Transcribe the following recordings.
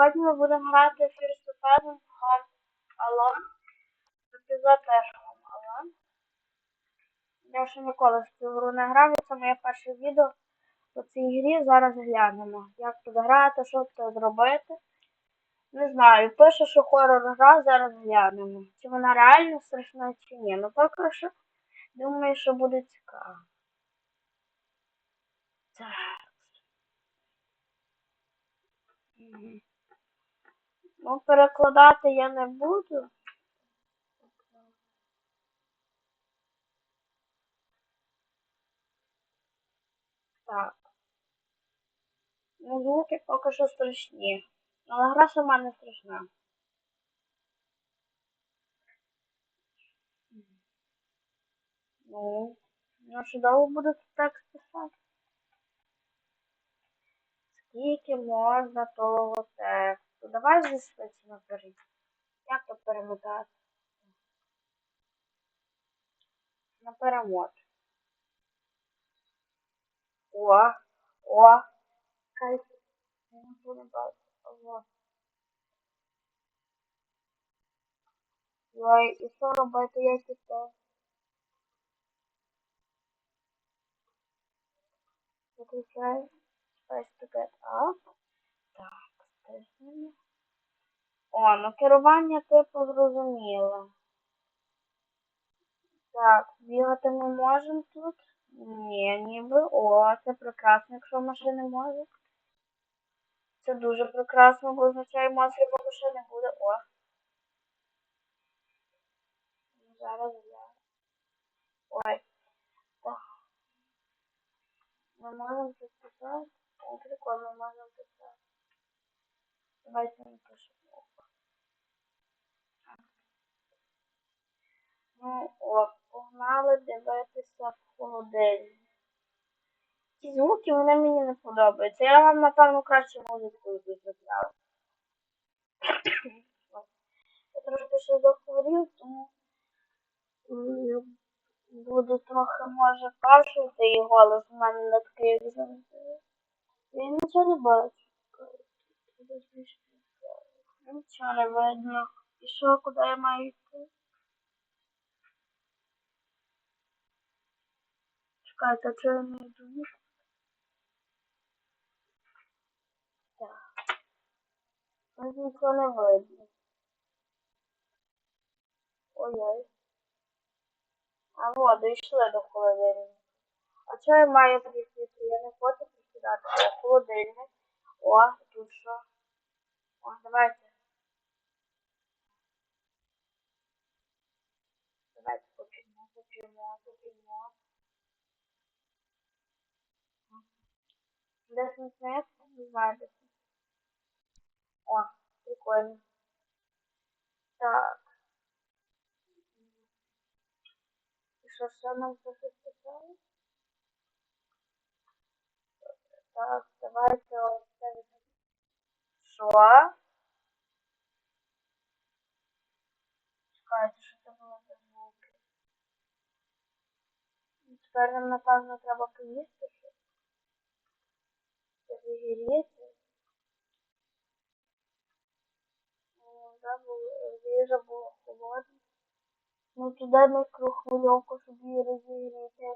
Сьогодні ми будемо грати First of Heaven Home Alone. Епізод теж Home Alone. Я ще ніколи в цю гру не грав, це моє перше відео по цій грі. Зараз глянемо. Як тут грати, що тут зробити. Не знаю, пише, що хорор гра, зараз глянемо. Чи вона реально страшна, чи ні. Ну поки що думаю, що буде цікаво. Так. Ну, перекладати я не буду. Так. Ну, звуки поки що страшні. Але гра сама не страшна. Ну, ну довго тут текст писати? Скільки можна того тексту? Давай зі швидше наперед. Як то перемотати? На перемот. О, о, кайф. Я не буду бачити. Ой, і що робити, як і це? Виключаю. Space to. Так, стежимо. О, ну керування типу зрозуміло. Так, бігати ми можемо тут? Ні, ніби. О, це прекрасно, якщо машини можуть. Це дуже прекрасно, бо означає масло, бо машини буде. О. Зараз я. Ой. Так. Ми можемо тут писати. О, прикольно, можемо писати. Давайте напишемо. Ну, о, погнали дивитися в холодильник. Ці звуки вони мені не подобаються. Я вам, напевно, краще музику записала. Я трошки ще захворів, тому буду трохи, може, кашляти і голос у мене не такий, завжди. Я нічого не бачу. Нічого не видно. І що, куди я маю йти? Чекайте, чого я не йду? Так. Ось нічого не видно. Ой-ой. А вот, дійшли до холодильника. А чого я маю присісти? Я не хочу присідати. О, холодильник. О, тут що? О, давайте. Давайте поп'ємо, поп'ємо, поп'ємо. Десь не сміється? Не знаю. О, прикольно. Так. І що ще нам тут Тепер нам, напевно, треба поїсти щось. Загіріти. Ну, да, було, їжа була холодна. Ну, туди мікрохвильовку, щоб її розігріти. Я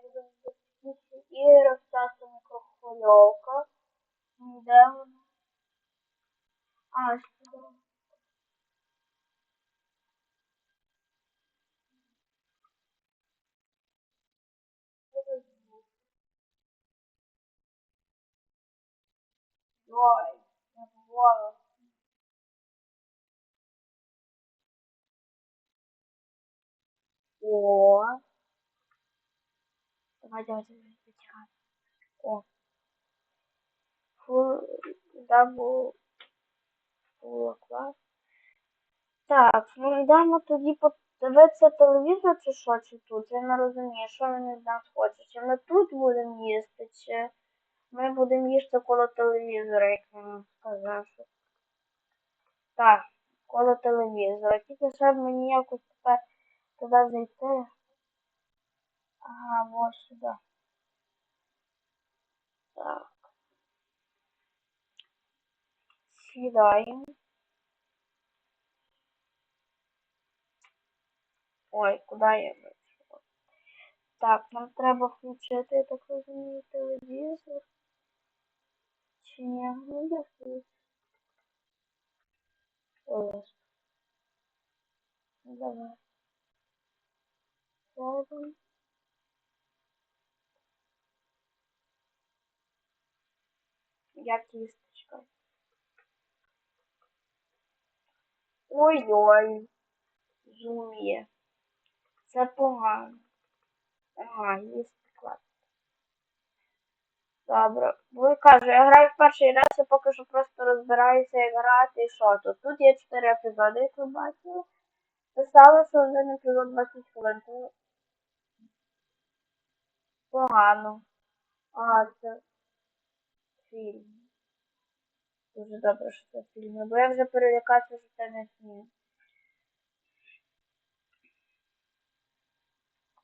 О. Давай. Так, ну йдемо тоді подивитися телевізор чи що, чи тут. Я не розумію, що він від нас хоче. Чи ми тут будемо їсти, чи ми будемо їсти коло телевізора, як він сказав. Так, коло телевізора. Тільки щоб мені якось тепер туди зайти. Ага, ось сюди. Так. Сідаємо. Ой, куди я вийшла? Так, нам треба включити, я так розумію, телевізор. Чи ні? Ну, я включу. Ой, давай. Сядемо. Я кісточка. Ой-ой. Зуміє. Це погано. Ага, є склад. Добре. Бо кажу, я граю в перший раз, я поки що просто розбираюся, як грати і що тут. Тут є 4 епізоди, як ви бачили. Писали, що один епізод 20 хвилин. Погано. А, це фільм. Дуже добре, що це фільм. Бо я вже перелякався, що це не фільм.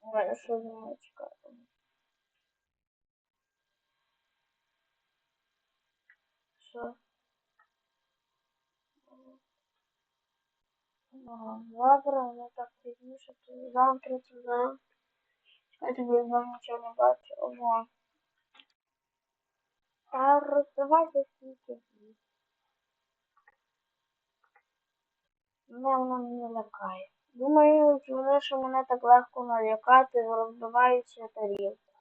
Ой, що за мочка? Що? Ага, Добре, ну так пізніше, то завтра це завтра. Чекайте, бо я нічого не бачу. Ого. Та роздавайте скільки. Мене воно не лякає. Думаю, вони, що мене так легко налякати, розбиваються тарілки.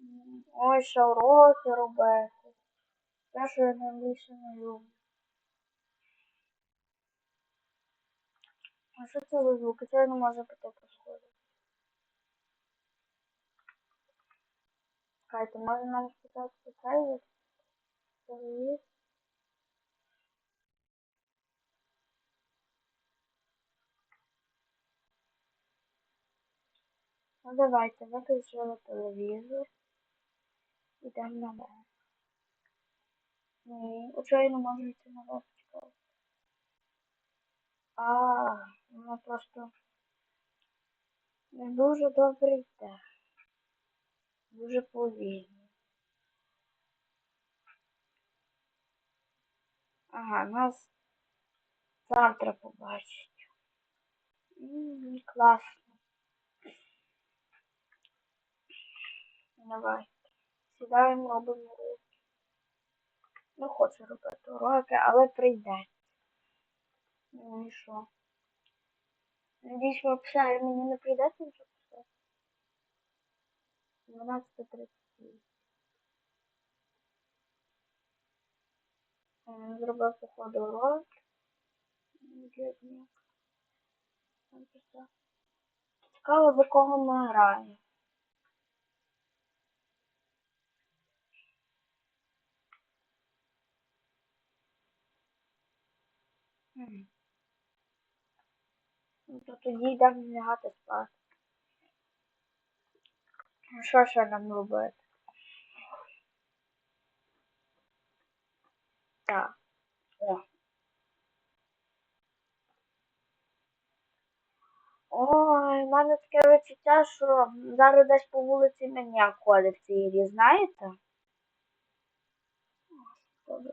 М, Ой, ще уроки робити. Те, що я найбільше не люблю. А що це за звуки? Це не можу піти по сходу. Чекайте, може нам спитати цей телевізор? Ну давайте, виключили телевізор. Ідемо на мене. Ні, я не можу йти на вас чекати? А, просто не дуже добре йде. Дуже повільно. Ага, нас завтра побачить. Класно. Давай. Сідаємо, робимо уроки. Не хочу робити уроки, але прийде. Ну і що? Надіюсь, ви писали, мені не прийдеться нічого писати. 12.30. Е, Зробив походу урок. Цікаво, за кого ми граємо. Хм. Ну, то тоді йдемо лягати спати. Ну, Що ще нам робити? Так. О. Ой, в мене таке відчуття, що зараз десь по вулиці мене ходить в цій грі, знаєте? Добре.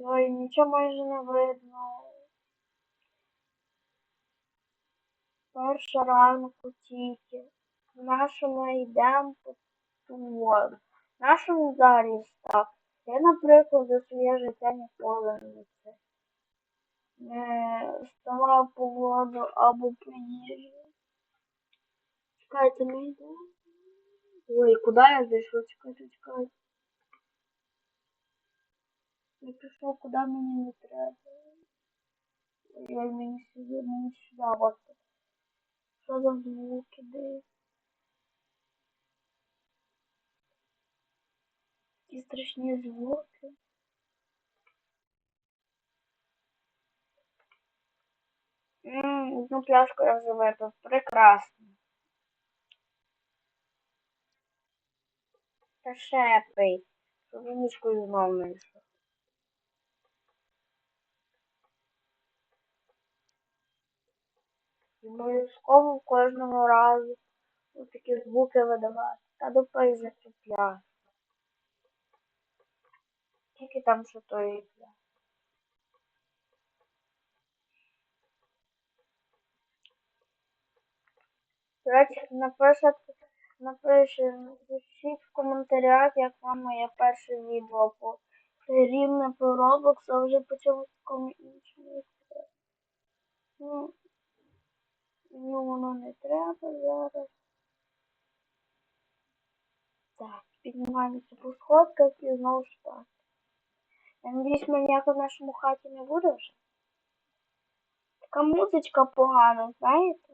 Ой, нічого майже не видно. Перша ранку тільки. В нашому йдемо по воду. В нашому зараз так. Я, наприклад, за своє життя ніколи не це. Не вставав по воду або по їжу. Чекайте, не йде. Ой, куди я зайшов? Чекайте, чекайте. Я пішов, куди мені не треба. Ой, мені сюди, мені сюди, от. Що за звуки десь? Такі страшні звуки. Ммм, одну пляшку я вже випив. Прекрасно. Та ще пий. Щоб вінічкою знову не йшов. Обов'язково кожного разу такі звуки видавати. Та допий за цю. Тільки там що той пляж. До речі, напишіть в коментарях, як вам моє перше відео по рівне по Roblox, а вже почали в такому. Ну, ну, воно не треба зараз. Так, піднімаємося по сходках і знову ж так. Я надіюсь, ми ніяко в нашому хаті не буде вже. Така музичка погана, знаєте?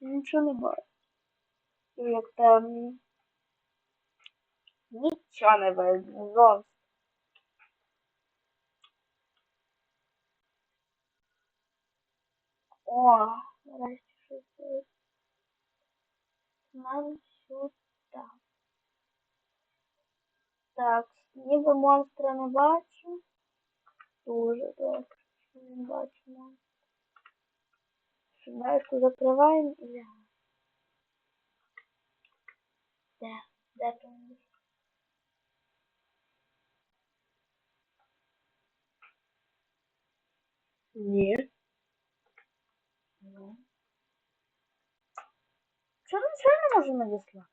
Нічого не бачу. Як темно. Нічого не видно, зовсім. О, нарешті щось є. Нам сюди. Так, ніби монстра не бачу. Дуже добре. що Не бачу монстра. Шумайку закриваємо і лягаємо. Де? Де там? Ні. Чого нічого не можу надіслати?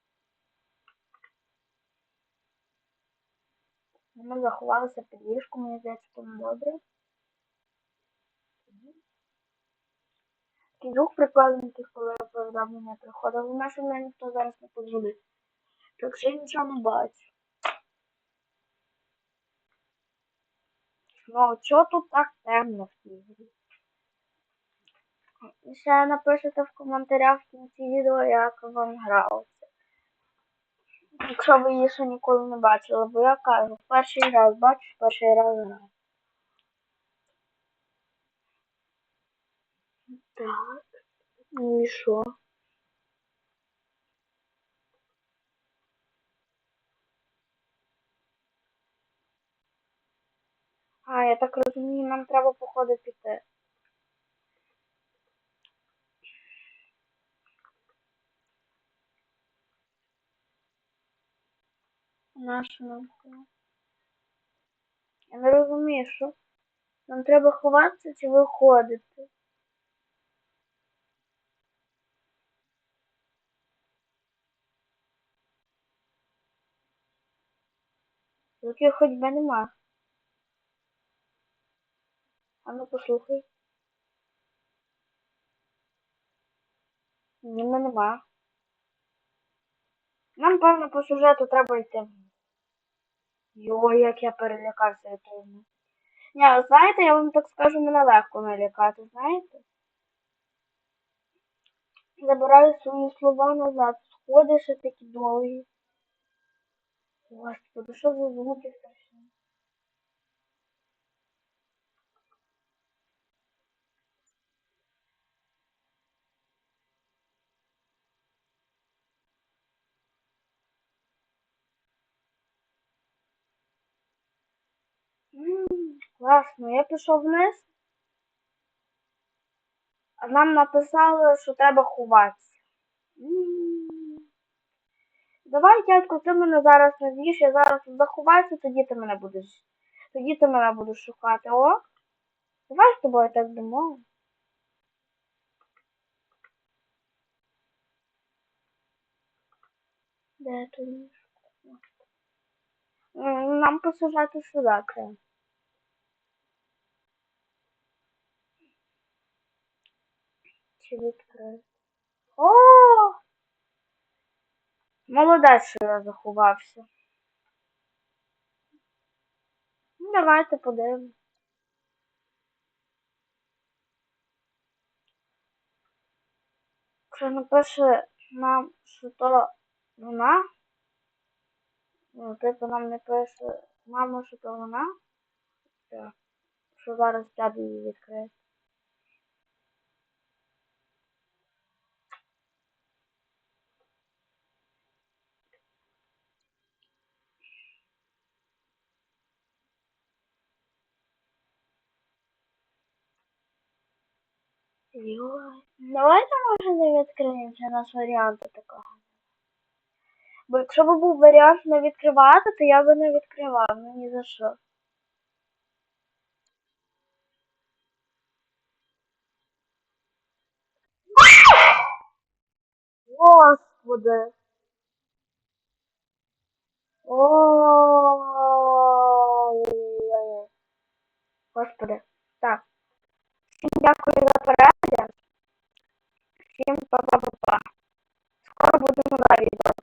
Ми заховалися під ліжку, мені здається, там добре. Такий звук прикладненький, коли повідомлення приходило. На що мене ніхто зараз не подзвонить. Так що я нічого не бачу. Ну, чого тут так темно в тій? Ще напишете в коментарях в кінці відео, як вам гралося. Якщо ви її ще ніколи не бачили, бо я кажу, перший раз бачу, перший раз граю. Так. Ну і що? А, я так розумію, нам треба походу піти. Нашу нам? Я не розумію, що нам треба ховатися чи виходити. Звуків ходьби нема. А ну послухай. Німи нема. Нам, певно, по сюжету треба йти. Йо, як я перелякався від того. Ні, знаєте, я вам так скажу, мене легко налякати, знаєте? Забираю свої слова назад. сходиш і такі довгі. Господи, що за звуки страшні? Класно, я пішов вниз. А нам написали, що треба ховатися. Давай, дядько, ти мене зараз не з'їш, я зараз заховаюся, тоді ти мене будеш. Тоді ти мене будеш шукати, о? Давай з тобою так домовимо. Де тут Нам по сюди треба. Чи відкрити? О! Молодець, я заховався. Ну, давайте подивимось. Якщо напише нам, що то вона, ну, типу нам не пише мама, що то вона, що зараз дядю її відкриє. Йой. Давайте може не відкриємося, у нас варіанту такого. Бо якщо б був варіант не відкривати, то я би не відкривав, ну ні за що. Господи. Ой. Господи. Так. Всім дякую за перегляд. Всім па-па-па-па. Скоро будемо далі.